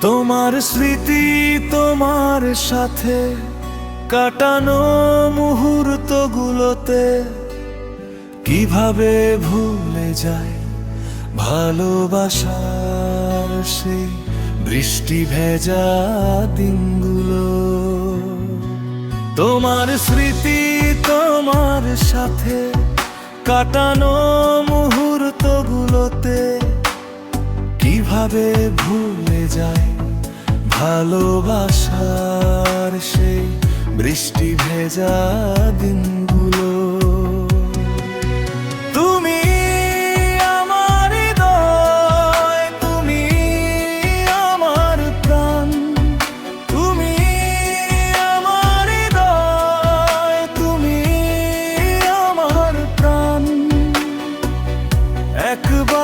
তোমার স্মৃতি তোমার সাথে কাটানো মুহূর্তগুলোতে কীভাবে ভুলে যায় ভালোবাসার সেই বৃষ্টি ভেজা দিনগুলো? তোমার স্মৃতি তোমার সাথে কাটানো মুহূর্তগুলোতে কীভাবে ভুলে যায় ভালোবাসার সেই বৃষ্টি ভেজা দিনগুলো। তুমি আমার তুমি আমার প্রাণ, তুমি আমার তুমি আমার প্রাণ। একবার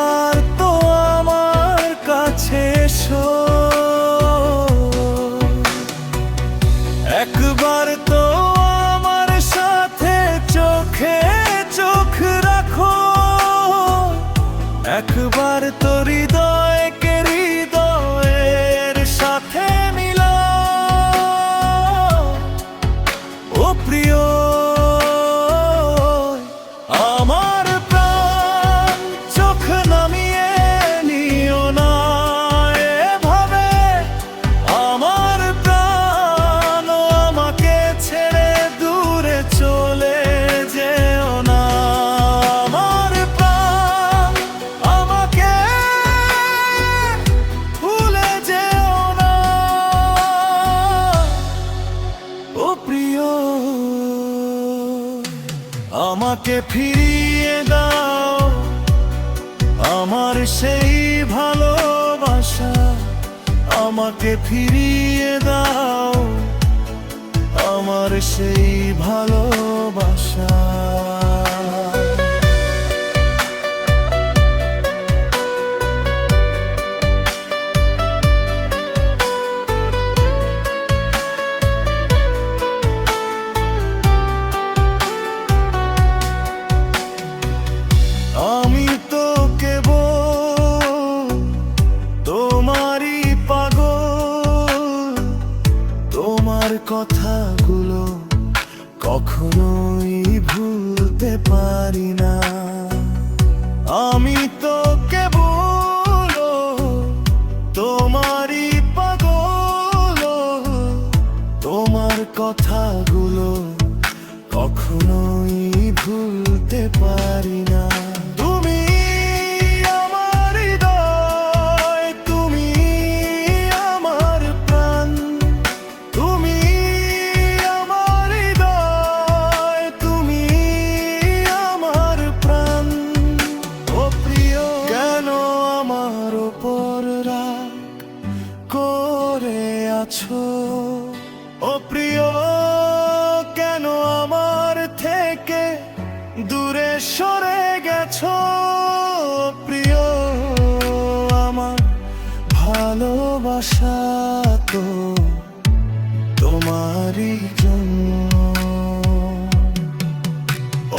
আমাকে ফিরিয়ে দাও। আমার সেই ভালোবাসা আমাকে ফিরিয়ে দাও। আমার সেই ভালোবাসা কথাগুলো কখনোই ভুলতে পারি না। আমি ভালোবাসা তো তোমারই জন্য।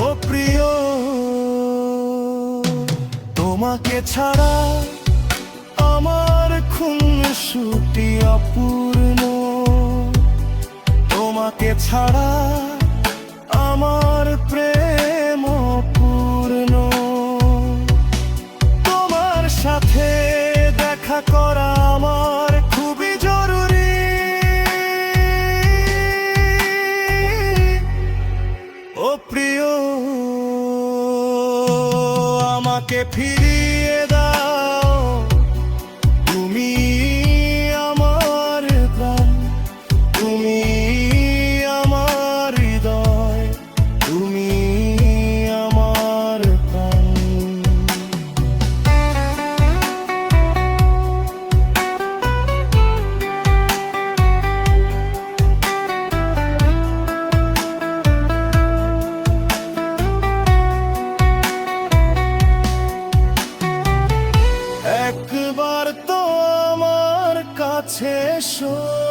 ও প্রিয়, তোমাকে ছাড়া আমার খুন সুটি অপূর্ণ। তোমাকে ছাড়া আমার প্রেম প্রিয় আমাকে ফিরিয়ে দাও। তুমি আমার তুমি কাছে এসো।